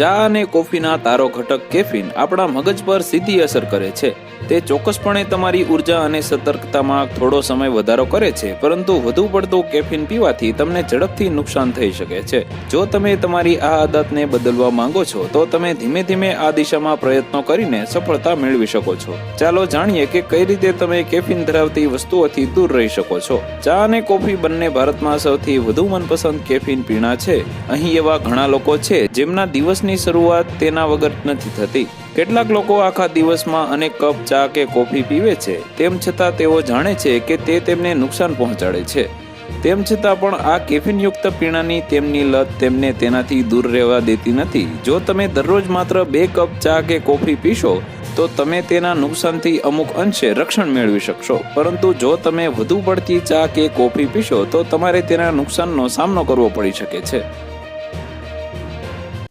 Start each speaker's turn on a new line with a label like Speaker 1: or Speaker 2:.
Speaker 1: ચા અને કોફીના તારો ઘટક કેફીન આપણા મગજ પર સીધી અસર કરે છે. તે ચોક્કસપણે તમારી ઊર્જા અને સતર્કતામાં થોડો સમય વધારો કરે છે, પરંતુ વધુ પડતું કેફીન પીવાથી તમને ઝડપથી નુકસાન થઈ શકે છે. જો તમે તમારી આ આદતને બદલવા માંગો છો, તો તમે ધીમે ધીમે આ દિશામાં પ્રયત્નો કરીને સફળતા મેળવી શકો છો. ચાલો જાણીએ કે કઈ રીતે તમે કેફીન ધરાવતી વસ્તુઓથી દૂર રહી શકો છો. ચા અને કોફી બંને ભારતમાં સૌથી વધુ મનપસંદ કેફીન પીણા છે. અહીં એવા ઘણા લોકો છે, જેમના દિવસની શરૂઆત તેના વગર નથી થતી. કેટલાક લોકો આખા દિવસમાં અનેક કપ ચા કે કોફી પીવે છે. તેમ છતાં તેઓ જાણે છે કે તે તેમને નુકસાન પહોંચાડે છે. તેમ છતાં પણ આ કેફીનયુક્ત પીણાની તેમની લત તેમને તેનાથી દૂર રહેવા દેતી નથી. જો તમે દરરોજ માત્ર બે કપ ચા કે કોફી પીશો, તો તમે તેના નુકસાનથી અમુક અંશે રક્ષણ મેળવી શકશો. પરંતુ જો તમે વધુ પડતી ચા કે કોફી પીશો, તો તમારે તેના નુકસાનનો સામનો કરવો પડી શકે છે.